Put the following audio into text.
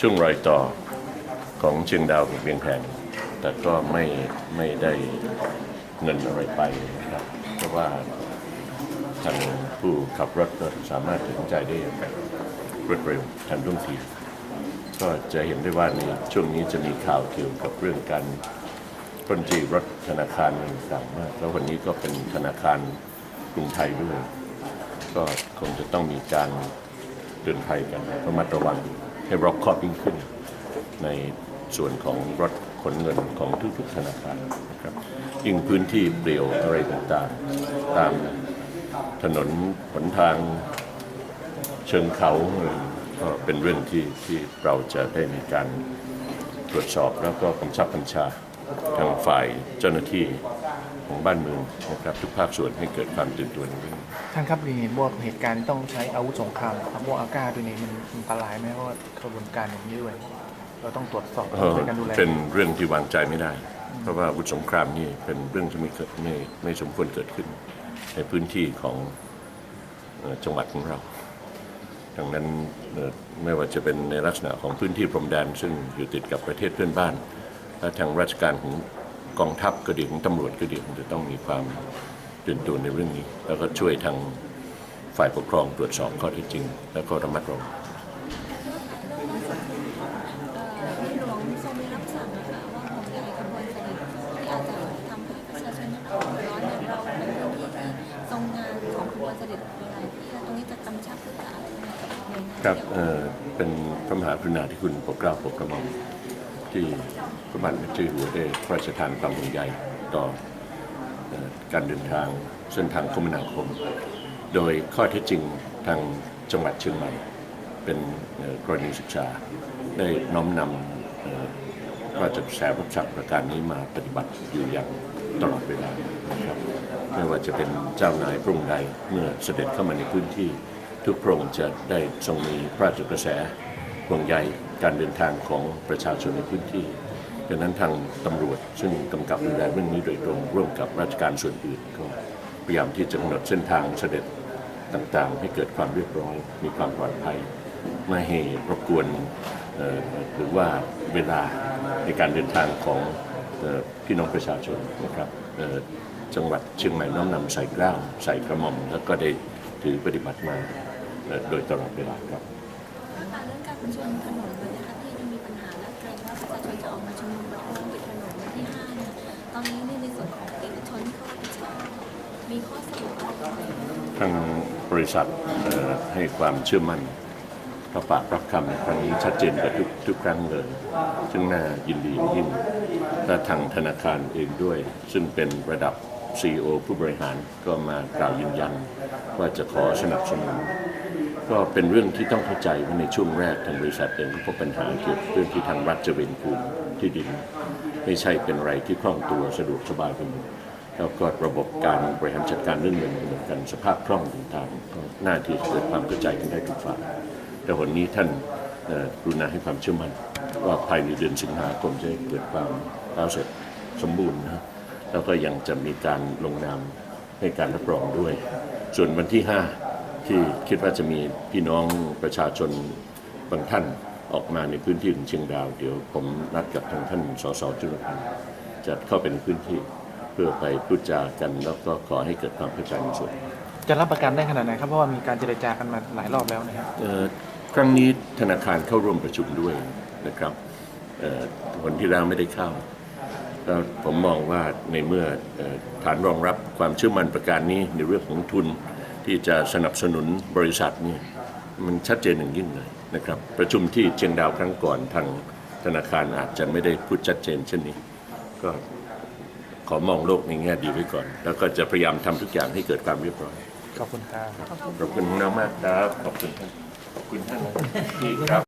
ช่วงรอยต่อของเชียงดาวกับเวียงแผงแต่ก็ไม่ไม่ได้เงินอะไรไปนะครับเพราะว่าทางผู้ขับรถก็สามารถตัดสินใจได้อย่างรวดเร็วทันท่วงทีก็จะเห็นได้ว่าในช่วงนี้จะมีข่าวเกี่ยวกับเรื่องการปล้นจี้รถธนาคารต่างๆมากแล้ววันนี้ก็เป็นธนาคารกรุงไทยด้วย ก็คงจะต้องมีการเตือนภัยกันระมัดระวัง ให้รอบคอบยิ่งขึ้น ในส่วนของรถขนเงินของทุกๆธนาคารนะครับยิ่งพื้นที่เปลี่ยวอะไรต่างๆ ตามถนนหนทางเชิงเขาก็เป็นเรื่องที่ที่เราจะได้มีการตรวจสอบแล้วก็กำชับบัญชาทางฝ่ายเจ้าหน้าที่ ของบ้านเมืองนะครับทุกภาคส่วนให้เกิดความตื่นตัวในเรื่องนี้ ท่านครับเห็นว่าเหตุการณ์ที่ต้องใช้อาวุธสงครามครับพวกอากาศด้วยนี่มันอันตรายไหมเพราะว่าขบวนการอย่างนี้ด้วยเราต้องตรวจสอบเอ่อช่วยกันดูแล เป็นเรื่องที่วางใจไม่ได้ เพราะว่าอาวุธสงครามนี่เป็นเรื่องที่ไม่เกิดไม่ไม่สมควรเกิดขึ้น ในพื้นที่ของเอ่อจังหวัดของเรา ดังนั้นเอ่อไม่ว่าจะเป็นในลักษณะของพื้นที่พรมแดน ซึ่งอยู่ติดกับประเทศเพื่อนบ้านและทางราชการของ กองทัพก็ดีของตำรวจก็ดีคงจะต้องมีความตื่นตัวในเรื่องนี้ แล้วก็ช่วยทางฝ่ายปกครองตรวจสอบข้อเท็จจริง แล้วก็ระมัดระวังในหลวงทรงมีรับสั่งนะคะว่าห่วงใยขบวนเสด็จที่อาจจะทำให้ประชาชนได้รับความเดือดร้อนเนี่ยเราเป็นพื้นที่ทรงงานของขบวนเสด็จหลายที่ตรงนี้จะกำชับหรืออะไรน่วยงานครับเกี่ยวเอ่อเป็นพระมหากรุณาธิคุณปกเกล้าปกกระหม่อม ที่พระบาทสมเด็จเจ้าอยู่หัวได้พระราชทานความห่วงใยต่อการเดินทางเส้นทางคมนาคม โดยข้อเท็จจริงทางจังหวัดเชียงใหม่ เป็นกรณีศึกษา ได้น้อมนำพระราชกระแสรับสั่งประการนี้มาปฏิบัติอยู่อย่างตลอดเวลานะครับไม่ว่าจะเป็นเจ้านายพระองค์ใดเมื่อเสด็จเข้ามาในพื้นที่ ทุกพระองค์จะได้ทรงมีพระราชกระแส ห่วงใยการเดินทางของประชาชนในพื้นที่ดังนั้นทางตำรวจซึ่งกำกับดูแลเรื่องนี้โดยตรงร่วมกับราชการส่วนอื่นก็พยายามที่จะกำหนดเส้นทางเสด็จต่างๆ ให้เกิดความเรียบร้อย มีความปลอดภัยไม่ให้รบกวนหรือว่าเวลาในการเดินทางของออพี่น้องประชาชนนะครับจังหวัดเชียงใหม่น้อมนำใส่กล้าใส่กระหม่อม แล้วก็ได้ถือปฏิบัติมาโดยตลอดเวลาครับ การเรื่องถนนเลยนะคะที่จะมีปัญหาและเกรงว่าประชาชนจะออกมาชุมนุมประท้วงปิดถนนวันที่5เนี่ยตอนนี้เนี่ยในส่วนของเอกชนที่เขารับผิดชอบมีข้อสรุปอะไรยังไงบ้งทางบริษัทเอ่อให้ความเชื่อมั่นรับปากรับคำในครั้งนี้ชัดเจนกว่าทุกทุกครั้งเลย ซึ่งน่ายินดีอย่างยิ่งและทางธนาคารเองด้วย ซึ่งเป็นระดับ CEO ผู้บริหารก็มากล่าวยืนยัน ว่าจะขอสนับสนุน ก็เป็นเรื่องที่ต้องเข้าใจว่าในช่วงแรกทางบริษัทเองก็พบปัญหาเกี่ยวกับเรื่องที่ทางรัฐจะเวนคืนที่ดิน ไม่ใช่เป็นอะไรที่คล่องตัวสะดวกสบายไปหมดแล้วก็ระบบการบริหารจัดการเรื่องเงินเหมือนกันสภาพคล่องต่างๆก็น่าที่จะเกิดความเข้าใจกันได้ทุกฝ่ายแต่วันนี้ท่านกรุณาให้ความเชื่อมั่นว่าภายในเดือนสิงหาคมจะเกิดความแล้วเสร็จสมบูรณ์นะแล้วก็ยังจะมีการลงนามให้การรับรองด้วย ส่วนวันที่ 5 ที่คิดว่าจะมีพี่น้องประชาชนบางท่านออกมาในพื้นที่ของเชียงดาว เดี๋ยวผมนัดกับทางท่านสสจุลพันธ์จะเข้าไปในพื้นที่เพื่อไปพูดจากัน แล้วก็ขอให้เกิดความเข้าใจในส่วน จะรับประกันได้ขนาดไหนครับ เพราะว่ามีการเจรจากันมาหลายรอบแล้วนะครับ เอ่อครั้งนี้ธนาคารเข้าร่วมประชุมด้วยนะครับเอ่อคนที่แล้วไม่ได้เข้าแล้วผมมองว่าในเมื่อเอ่อฐานรองรับความเชื่อมั่นประการนี้ในเรื่องของทุน ที่จะสนับสนุนบริษัทนี่มันชัดเจนอย่างยิ่งเลยนะครับ ประชุมที่เชียงดาวครั้งก่อนทางธนาคารอาจจะไม่ได้พูดชัดเจนเช่นนี้ ก็ขอมองโลกในแง่ดีไว้ก่อน แล้วก็จะพยายามทำทุกอย่างให้เกิดความเรียบร้อย ขอบคุณครับ ขอบคุณน้องมากครับ ขอบคุณท่านขอบคุณท่านที่ครับ